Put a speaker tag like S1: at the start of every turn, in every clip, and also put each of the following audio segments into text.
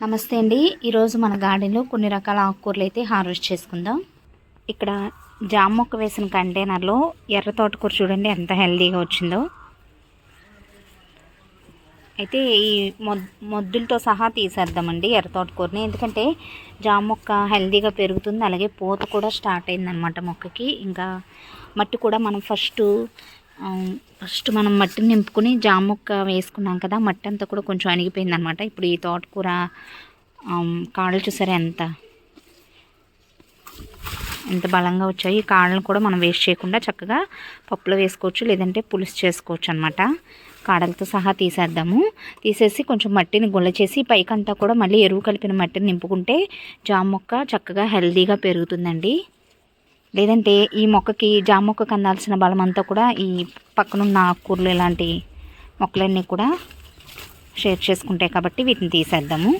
S1: నమస్తే అండి. ఈరోజు మన గార్డెన్లో కొన్ని రకాల ఆకుకూరలు అయితే హార్వెస్ట్ చేసుకుందాం. ఇక్కడ జామ మొక్క వేసిన కంటైనర్లో ఎర్ర తోటకూర చూడండి ఎంత హెల్దీగా వచ్చిందో. అయితే ఈ మొద్ మొద్దులతో సహా తీసేద్దామండి ఎర్ర తోటకూరని. ఎందుకంటే జామ మొక్క హెల్దీగా పెరుగుతుంది అలాగే పూత కూడా స్టార్ట్ అయిందనమాట మొక్కకి. ఇంకా మట్టి కూడా మనం ఫస్ట్ ఫస్ట్ మనం మట్టిని నింపుకుని జాముక్క వేసుకున్నాం కదా మట్టి అంతా కూడా కొంచెం అణిగిపోయింది అనమాట ఇప్పుడు ఈ తోటకూర కాళ్ళు కాడలు చూసారా ఎంత? ఎంత బలంగా వచ్చాయి ఈ కాడలను కూడా మనం వేస్ట్ చేయకుండా చక్కగా పప్పులో వేసుకోవచ్చు లేదంటే పులుసు చేసుకోవచ్చు అనమాట కాడలతో సహా తీసేద్దాము. తీసేసి కొంచెం మట్టిని గుల్ల చేసి పైకంతా కూడా మళ్ళీ ఎరువు కలిపిన మట్టిని నింపుకుంటే జామ మొక్క చక్కగా హెల్దీగా పెరుగుతుందండి. లేదంటే ఈ మొక్కకి జామ మొక్కకు అందాల్సిన బలం అంతా కూడా ఈ పక్కనున్న ఆకుకూరలు ఇలాంటి మొక్కలన్నీ కూడా షేర్ చేసుకుంటాయి కాబట్టి వీటిని తీసేద్దాము.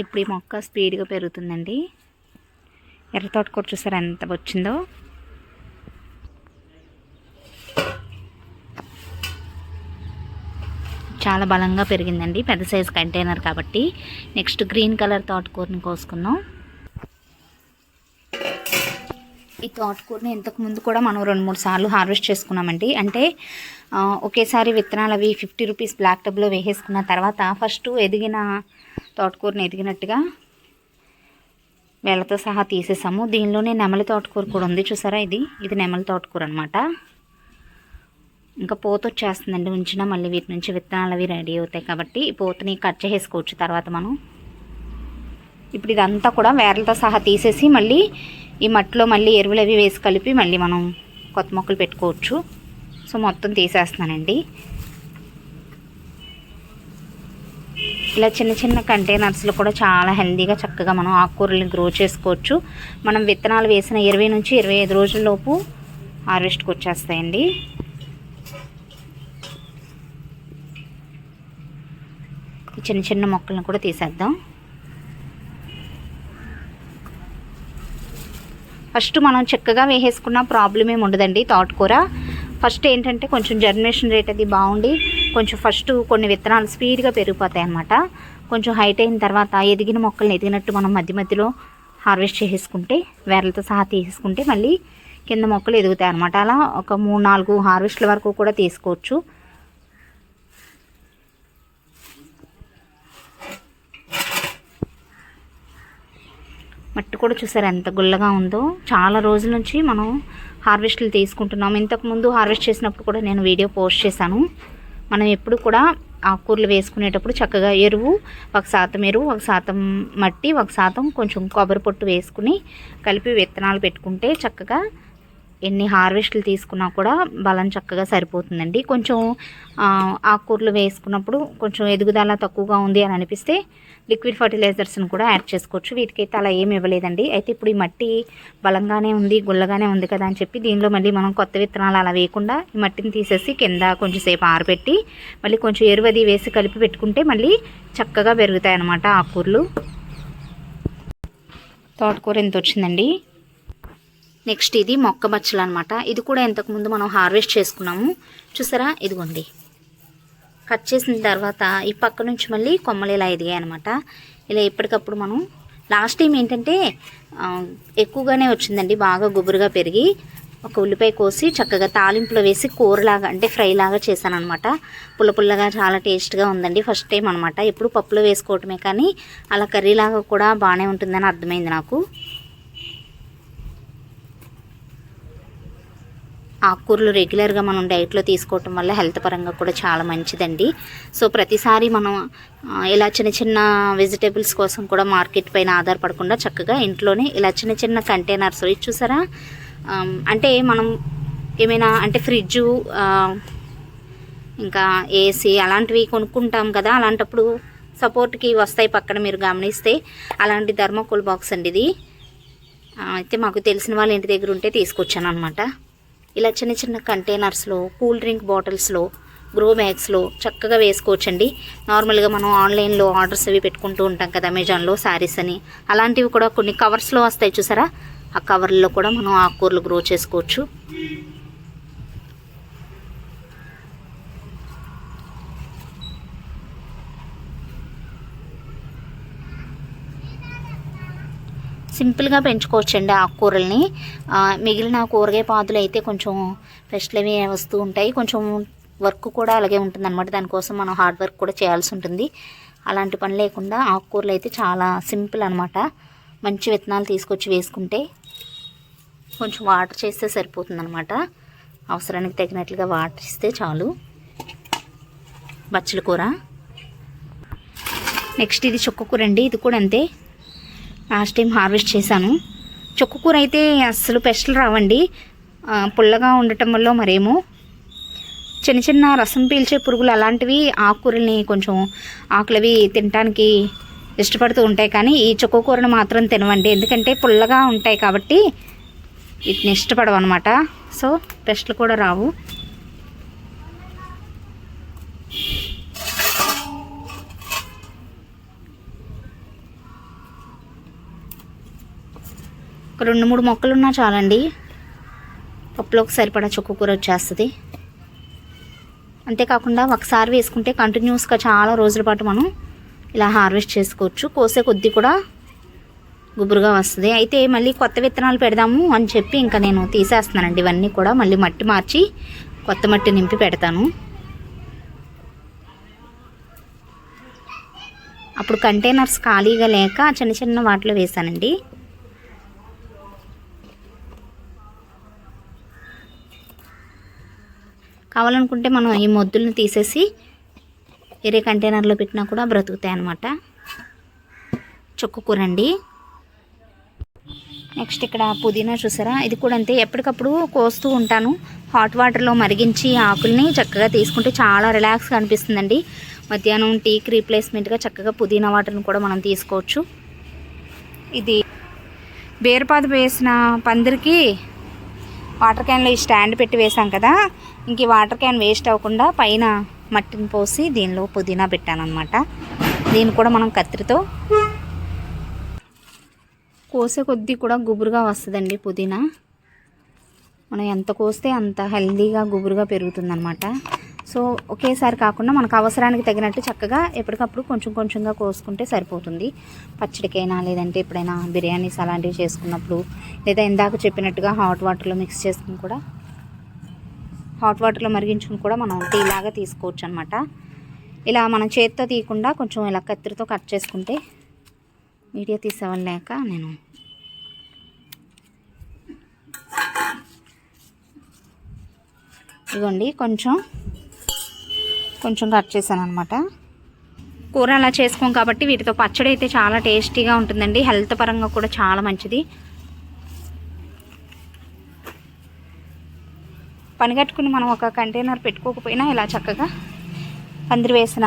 S1: ఇప్పుడు ఈ మొక్క స్పీడ్గా పెరుగుతుందండి. ఎర్ర తోటకూర చూసారు ఎంత వచ్చిందో? చాలా బలంగా పెరిగిందండి పెద్ద సైజు కంటైనర్ కాబట్టి. నెక్స్ట్ గ్రీన్ కలర్ తోటకూరని కోసుకుందాం. ఈ తోటకూరని ఇంతకుముందు కూడా మనం రెండు మూడు సార్లు హార్వెస్ట్ చేసుకున్నామండి. అంటే ఒకేసారి విత్తనాలు అవి ఫిఫ్టీ రూపీస్ బ్లాక్ టబ్లో వేసేసుకున్న తర్వాత ఫస్ట్ ఎదిగిన తోటకూరని ఎదిగినట్టుగా వేళ్ళతో సహా తీసేసాము. దీనిలోనే నెమలి తోటకూర కూడా ఉంది. చూసారా ఇది? ఇది నెమలి తోటకూర అనమాట ఇంకా పోత వచ్చేస్తుందండి. ఉంచినా మళ్ళీ వీటి నుంచి విత్తనాలు అవి రెడీ అవుతాయి కాబట్టి ఈ పోతని కట్ చేసుకోవచ్చు తర్వాత మనం. ఇప్పుడు ఇదంతా కూడా వేర్లతో సహా తీసేసి మళ్ళీ ఈ మట్టిలో మళ్ళీ ఎరువులు అవి వేసి కలిపి మళ్ళీ మనం కొత్త మొక్కలు పెట్టుకోవచ్చు. సో మొత్తం తీసేస్తున్నానండి. ఇలా చిన్న చిన్న కంటైనర్స్లో కూడా చాలా హెల్తీగా చక్కగా మనం ఆకుకూరలు గ్రో చేసుకోవచ్చు. మనం విత్తనాలు వేసిన ఇరవై నుంచి ఇరవై ఐదు రోజుల్లోపు హార్వెస్ట్కి వచ్చేస్తాయండి. చిన్న చిన్న మొక్కలను కూడా తీసేద్దాం. ఫస్ట్ మనం చక్కగా వేసేసుకున్న ప్రాబ్లం ఏమి ఉండదండి తోటకూర. ఫస్ట్ ఏంటంటే కొంచెం జర్మినేషన్ రేట్ అది బాగుండి కొంచెం ఫస్ట్ కొన్ని విత్తనాలు స్పీడ్గా పెరిగిపోతాయి అన్నమాట. కొంచెం హైట్ అయిన తర్వాత ఎదిగిన మొక్కల్ని ఎదిగినట్టు మనం మధ్య మధ్యలో హార్వెస్ట్ చేసేసుకుంటే వేర్లతో సహా తీసేసుకుంటే మళ్ళీ కింద మొక్కలు ఎదుగుతాయి అనమాట అలా ఒక మూడు నాలుగు హార్వెస్ట్ల వరకు కూడా తీసుకోవచ్చు. మట్టి కూడా చూసారు ఎంత గుల్లగా ఉందో? చాలా రోజుల నుంచి మనం హార్వెస్ట్లు తీసుకుంటున్నాం. ఇంతకుముందు హార్వెస్ట్ చేసినప్పుడు కూడా నేను వీడియో పోస్ట్ చేశాను. మనం ఎప్పుడు కూడా ఆకుకూరలు వేసుకునేటప్పుడు చక్కగా ఎరువు ఒక శాతం ఎరువు ఒక శాతం మట్టి ఒక శాతం కొంచెం కొబ్బరి పొట్టు వేసుకుని కలిపి విత్తనాలు పెట్టుకుంటే చక్కగా ఎన్ని హార్వెస్ట్లు తీసుకున్నా కూడా బలం చక్కగా సరిపోతుందండి. కొంచెం ఆకుకూరలు వేసుకున్నప్పుడు కొంచెం ఎదుగుదల తక్కువగా ఉంది అని అనిపిస్తే లిక్విడ్ ఫర్టిలైజర్స్ని కూడా యాడ్ చేసుకోవచ్చు. వీటికైతే అలా ఏమి ఇవ్వలేదండి. అయితే ఇప్పుడు ఈ మట్టి బలంగానే ఉంది గుల్లగానే ఉంది కదా అని చెప్పి దీనిలో మళ్ళీ మనం కొత్త విత్తనాలు అలా వేయకుండా ఈ మట్టిని తీసేసి కింద కొంచెం సేపు ఆరబెట్టి మళ్ళీ కొంచెం ఎరువది వేసి కలిపి పెట్టుకుంటే మళ్ళీ చక్కగా పెరుగుతాయి అన్నమాట ఆకుకూరలు. తోటకూర ఎంత వచ్చిందండి నెక్స్ట్ ఇది మొక్క బచ్చలు అనమాట ఇది కూడా ఇంతకుముందు మనం హార్వెస్ట్ చేసుకున్నాము. చూసారా? ఇదిగోండి. కట్ చేసిన తర్వాత ఈ పక్క నుంచి మళ్ళీ కొమ్మలు ఇలా ఎదిగాయి అనమాట ఇలా ఎప్పటికప్పుడు మనం లాస్ట్ టైం ఏంటంటే ఎక్కువగానే వచ్చిందండి. బాగా గుబురుగా పెరిగి ఒక ఉల్లిపాయ కోసి చక్కగా తాలింపులో వేసి కూరలాగా అంటే ఫ్రై లాగా చేశాను అనమాట పుల్ల పుల్లగా చాలా టేస్ట్గా ఉందండి ఫస్ట్ టైం అనమాట ఎప్పుడు పప్పులో వేసుకోవటమే కానీ అలా కర్రీలాగా కూడా బాగానే ఉంటుందని అర్థమైంది నాకు. ఆకుకూరలు రెగ్యులర్గా మనం డైట్లో తీసుకోవటం వల్ల హెల్త్ పరంగా కూడా చాలా మంచిదండి. సో ప్రతిసారి మనం ఇలా చిన్న చిన్న వెజిటేబుల్స్ కోసం కూడా మార్కెట్ పైన ఆధారపడకుండా చక్కగా ఇంట్లోనే ఇలా చిన్న చిన్న కంటైనర్స్ ఇది చూసారా? అంటే మనం ఏమైనా అంటే ఫ్రిడ్జు ఇంకా ఏసీ అలాంటివి కొనుక్కుంటాం కదా అలాంటప్పుడు సపోర్ట్కి వస్తాయి పక్కన మీరు గమనిస్తే. అలాంటి థర్మోకోల్ బాక్స్ అండి ఇది. అయితే మాకు తెలిసిన వాళ్ళ ఇంటి దగ్గర ఉంటే తీసుకొచ్చాను అనమాట ఇలా చిన్న చిన్న కంటైనర్స్లో కూల్ డ్రింక్ బాటిల్స్లో గ్రో బ్యాగ్స్లో చక్కగా వేసుకోవచ్చండి. నార్మల్గా మనం ఆన్లైన్లో ఆర్డర్స్ అవి పెట్టుకుంటూ ఉంటాం కదా అమెజాన్లో శారీస్ అని. అలాంటివి కూడా కొన్ని కవర్స్లో వస్తాయి చూసారా? ఆ కవర్లో కూడా మనం ఆకుకూరలు గ్రో చేసుకోవచ్చు. సింపుల్గా పెంచుకోవచ్చండి ఆకుకూరల్ని మిగిలిన కూరగాయ పాదులు అయితే కొంచెం పెస్ట్లు అవి వస్తూ ఉంటాయి. కొంచెం వర్క్ కూడా అలాగే ఉంటుంది అనమాట దానికోసం మనం హార్డ్ వర్క్ కూడా చేయాల్సి ఉంటుంది. అలాంటి పని లేకుండా ఆకుకూరలు అయితే చాలా సింపుల్ అనమాట మంచి విత్తనాలు తీసుకొచ్చి వేసుకుంటే కొంచెం వాటర్ చేస్తే సరిపోతుంది అనమాట అవసరానికి తగినట్లుగా వాటర్ ఇస్తే చాలు. బచ్చల కూర. నెక్స్ట్ ఇది చుక్కకూర అండి. ఇది కూడా అంతే. లాస్ట్ టైం హార్వెస్ట్ చేశాను. చుక్కకూర అయితే అస్సలు పెస్టలు రావండి. పుల్లగా ఉండటం వల్ల మరేమో. చిన్న చిన్న రసం పీల్చే పురుగులు అలాంటివి ఆకుకూరల్ని కొంచెం ఆకులవి తినడానికి ఇష్టపడుతూ ఉంటాయి కానీ ఈ చుక్కకూరను మాత్రం తినవండి. ఎందుకంటే పుల్లగా ఉంటాయి కాబట్టి వీటిని ఇష్టపడవు అనమాట సో పెస్ట్లు కూడా రావు. ఒక రెండు మూడు మొక్కలు ఉన్నా చాలండి. పప్పులోకి సరిపడా చుక్కకూర వచ్చేస్తుంది. అంతేకాకుండా ఒకసారి వేసుకుంటే కంటిన్యూస్గా చాలా రోజుల పాటు మనం ఇలా హార్వెస్ట్ చేసుకోవచ్చు. కోసే కొద్దీ కూడా గుబురుగా వస్తుంది. అయితే మళ్ళీ కొత్త విత్తనాలు పెడదాము అని చెప్పి ఇంకా నేను తీసేస్తున్నానండి. ఇవన్నీ కూడా మళ్ళీ మట్టి మార్చి కొత్త మట్టి నింపి పెడతాను. అప్పుడు కంటైనర్స్ ఖాళీగా లేక చిన్న చిన్న వాటిలో వేసానండి కావాలనుకుంటే మనం ఈ మొద్దులను తీసేసి వేరే కంటైనర్లో పెట్టినా కూడా బ్రతుకుతాయి అన్నమాట. చుక్కకూర అండి నెక్స్ట్ ఇక్కడ పుదీనా చూసారా? ఇది కూడా అంతే. ఎప్పటికప్పుడు కోస్తూ ఉంటాను. హాట్ వాటర్లో మరిగించి ఆకుల్ని చక్కగా తీసుకుంటే చాలా రిలాక్స్గా అనిపిస్తుందండి. మధ్యాహ్నం టీకి రీప్లేస్మెంట్గా చక్కగా పుదీనా వాటర్ని కూడా మనం తీసుకోవచ్చు. ఇది బేరపాదు వేసిన పందిరికి వాటర్ క్యాన్లో ఈ స్టాండ్ పెట్టి వేసాం కదా ఇంక ఈ వాటర్ క్యాన్ వేస్ట్ అవ్వకుండా పైన మట్టిని పోసి దీనిలో పుదీనా పెట్టాను అనమాట దీన్ని కూడా మనం కత్తిరితో కోసే కొద్దీ కూడా గుబురుగా వస్తుందండి పుదీనా. మనం ఎంత కోస్తే అంత హెల్దీగా గుబురుగా పెరుగుతుందన్నమాట. సో ఒకేసారి కాకుండా మనకు అవసరానికి తగినట్టు చక్కగా ఎప్పటికప్పుడు కొంచెం కొంచెంగా కోసుకుంటే సరిపోతుంది. పచ్చడికైనా లేదంటే ఎప్పుడైనా బిర్యానీస్ అలాంటివి చేసుకున్నప్పుడు లేదా ఇందాక చెప్పినట్టుగా హాట్ వాటర్లో మిక్స్ చేసుకుని కూడా హాట్ వాటర్లో మరిగించుకుని కూడా మనం టీ లాగా తీసుకోవచ్చు అనమాట ఇలా మనం చేత్తో తీయకుండా కొంచెం ఇలా కత్తిరితో కట్ చేసుకుంటే మీడియా తీసేవాళ్ళాక నేను ఇదిగోండి కొంచెం కొంచెం కట్ చేశాను అనమాట కూర అలా చేసుకోం కాబట్టి వీటితో పచ్చడి అయితే చాలా టేస్టీగా ఉంటుందండి. హెల్త్ పరంగా కూడా చాలా మంచిది. పని కట్టుకుని మనం ఒక కంటైనర్ పెట్టుకోకపోయినా ఇలా చక్కగా పందిరి వేసిన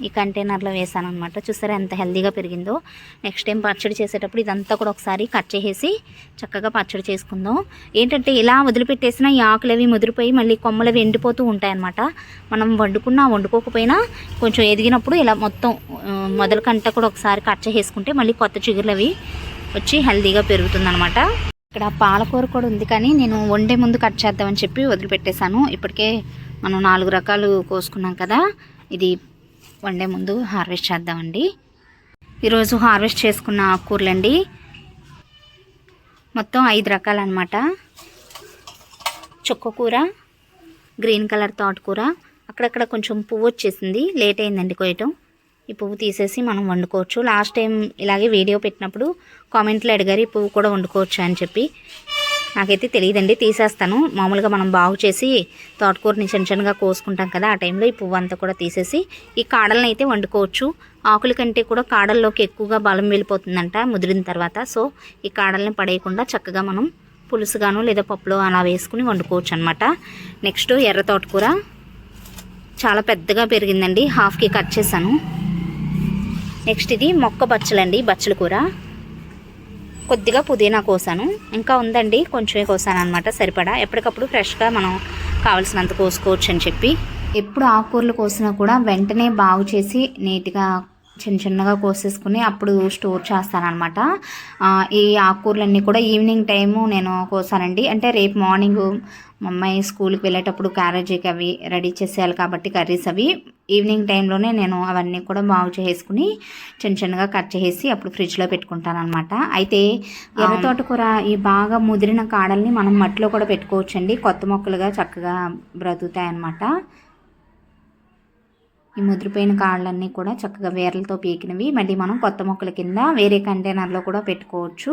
S1: ఈ కంటైనర్లో వేసాను అనమాట చూసారా ఎంత హెల్దీగా పెరిగిందో. నెక్స్ట్ టైం పచ్చడి చేసేటప్పుడు ఇదంతా కూడా ఒకసారి కట్ చేసేసి చక్కగా పచ్చడి చేసుకుందాం. ఏంటంటే ఇలా వదిలిపెట్టేసిన ఈ ఆకులు అవి ముదిరిపోయి మళ్ళీ కొమ్మలు అవి ఎండిపోతూ ఉంటాయన్నమాట. మనం వండుకున్నా వండుకోకపోయినా కొంచెం ఎదిగినప్పుడు ఇలా మొత్తం ఆ, మొదల కంట కూడా ఒకసారి కట్ చేసుకుంటే మళ్ళీ కొత్త చిగురులు అవి వచ్చి హెల్దీగా పెరుగుతుందన్నమాట. ఇక్కడ పాలకూర కూడా ఉంది కానీ నేను వండే ముందు కట్ చేద్దామని చెప్పి వదిలిపెట్టేశాను. ఇప్పటికే మనం నాలుగు రకాలు కోసుకున్నాం కదా. ఇది వండే ముందు హార్వెస్ట్ చేద్దామండి. ఈరోజు హార్వెస్ట్ చేసుకున్న ఆకుకూరలండి. మొత్తం ఐదు రకాలన్నమాట. చుక్కకూర గ్రీన్ కలర్ తోటకూర అక్కడక్కడ కొంచెం పువ్వు వచ్చేసింది లేట్ అయిందండి కోయటం ఈ పువ్వు తీసేసి మనం వండుకోవచ్చు. లాస్ట్ టైం ఇలాగే వీడియో పెట్టినప్పుడు కామెంట్లో అడిగారు ఈ పువ్వు కూడా వండుకోవచ్చు? అని చెప్పి. నాకైతే తెలియదండి తీసేస్తాను. మామూలుగా మనం బాగు చేసి తోటకూరని చిన్న చిన్నగా కోసుకుంటాం కదా ఆ టైంలో ఈ పువ్వు అంతా కూడా తీసేసి ఈ కాడలను అయితే వండుకోవచ్చు. ఆకుల కంటే కూడా కాడల్లోకి ఎక్కువగా బలం వెళ్ళిపోతుందంట ముదిరిన తర్వాత. సో ఈ కాడల్ని పడేయకుండా చక్కగా మనం పులుసుగాను లేదా పప్పులో అలా వేసుకుని వండుకోవచ్చు అనమాట నెక్స్ట్ ఎర్ర తోటకూర. చాలా పెద్దగా పెరిగిందండి హాఫ్కి కట్ చేశాను. నెక్స్ట్ ఇది మొక్క బచ్చలండి బచ్చల కూర. కొద్దిగా పుదీనా కోసాను. ఇంకా ఉందండి కొంచెమే కోసాను అనమాట సరిపడా. ఎప్పటికప్పుడు ఫ్రెష్గా మనం కావలసినంత కోసుకోవచ్చు అని చెప్పి. ఎప్పుడు ఆకుకూరలు కోసినా కూడా వెంటనే బాగు చేసి నీట్గా చిన్న చిన్నగా కోసేసుకుని అప్పుడు స్టోర్ చేస్తానమాట ఈ ఆకుకూరలన్నీ కూడా ఈవినింగ్ టైము నేను కోసానండి. అంటే రేపు మార్నింగ్ మా అమ్మాయి స్కూల్కి వెళ్ళేటప్పుడు క్యారేజీకి అవి రెడీ చేసేయాలి కాబట్టి కర్రీస్ అవి. ఈవినింగ్ టైంలోనే నేను అవన్నీ కూడా బాగు చేసుకుని చిన్న చిన్నగా కట్ చేసి అప్పుడు ఫ్రిడ్జ్లో పెట్టుకుంటాను అనమాట అయితే ఎర్ర తోటకూర ఈ బాగా ముదిరిన కాడల్ని మనం మట్టిలో కూడా పెట్టుకోవచ్చండి. కొత్త మొక్కలుగా చక్కగా బ్రతుకుతాయి అన్నమాట ఈ ముదిరిపోయిన కాళ్ళన్నీ కూడా చక్కగా వేర్లతో పీకినవి. మళ్ళీ మనం కొత్త మొక్కల కింద వేరే కంటైనర్లో కూడా పెట్టుకోవచ్చు.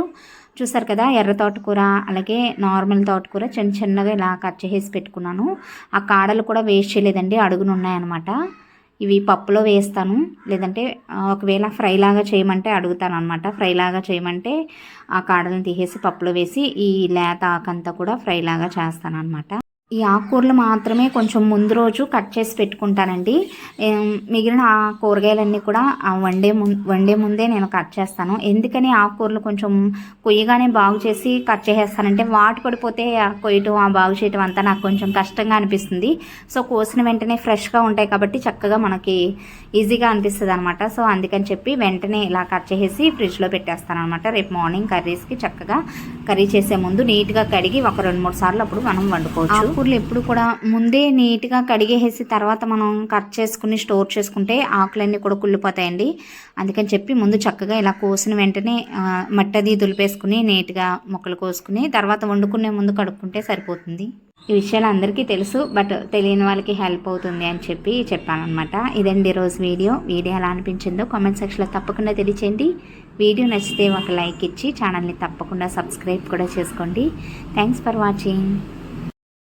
S1: చూసారు కదా ఎర్ర తోటకూర అలాగే నార్మల్ తోటకూర చిన్న చిన్నగా ఇలా కట్ చేసి పెట్టుకున్నాను. ఆ కాడలు కూడా వేస్ట్ చేయలేదండి అడుగును ఉన్నాయన్నమాట. ఇవి పప్పులో వేస్తాను. లేదంటే ఒకవేళ ఫ్రై లాగా చేయమంటే అడుగుతాను అనమాట ఫ్రై లాగా చేయమంటే ఆ కాడలను తీసేసి పప్పులో వేసి ఈ లేత ఆకంతా కూడా ఫ్రై లాగా చేస్తాను అనమాట ఈ ఆకుకూరలు మాత్రమే కొంచెం ముందు రోజు కట్ చేసి పెట్టుకుంటానండి. మిగిలిన ఆ కూరగాయలన్నీ కూడా వండే ము వండే ముందే నేను కట్ చేస్తాను. ఎందుకని ఆకుకూరలు కొంచెం కొయ్యగానే బాగు చేసి కట్ చేసేస్తానంటే వాటి పడిపోతే కొయ్యటం ఆ బాగు చేయటం అంతా నాకు కొంచెం కష్టంగా అనిపిస్తుంది. సో కోసిన వెంటనే ఫ్రెష్గా ఉంటాయి కాబట్టి చక్కగా మనకి ఈజీగా అనిపిస్తుంది అనమాట సో అందుకని చెప్పి వెంటనే ఇలా కట్ చేసి ఫ్రిడ్జ్లో పెట్టేస్తాను అనమాట రేపు మార్నింగ్ కర్రీస్కి చక్కగా కర్రీ చేసే ముందు నీట్గా కడిగి ఒక రెండు మూడు సార్లు అప్పుడు మనం వండుకోవచ్చు. ఆకుకూరలు ఎప్పుడు కూడా ముందే నీట్గా కడిగేసి తర్వాత మనం కట్ చేసుకుని స్టోర్ చేసుకుంటే ఆకులన్నీ కూడా కుళ్ళిపోతాయండి. అందుకని చెప్పి ముందు చక్కగా ఇలా కోసిన వెంటనే మట్టది దులిపేసుకుని నీట్గా మొక్కలు కోసుకుని తర్వాత వండుకునే ముందు కడుక్కుంటే సరిపోతుంది. ఈ విషయాలు అందరికీ తెలుసు బట్ తెలియని వాళ్ళకి హెల్ప్ అవుతుంది అని చెప్పి చెప్పానమాట ఇదండి రోజు వీడియో. వీడియో ఎలా అనిపించిందో కామెంట్ సెక్షన్లో తప్పకుండా తెలియచేయండి. వీడియో నచ్చితే ఒక లైక్ ఇచ్చి ఛానల్ని తప్పకుండా సబ్స్క్రైబ్ కూడా చేసుకోండి. Thanks for watching.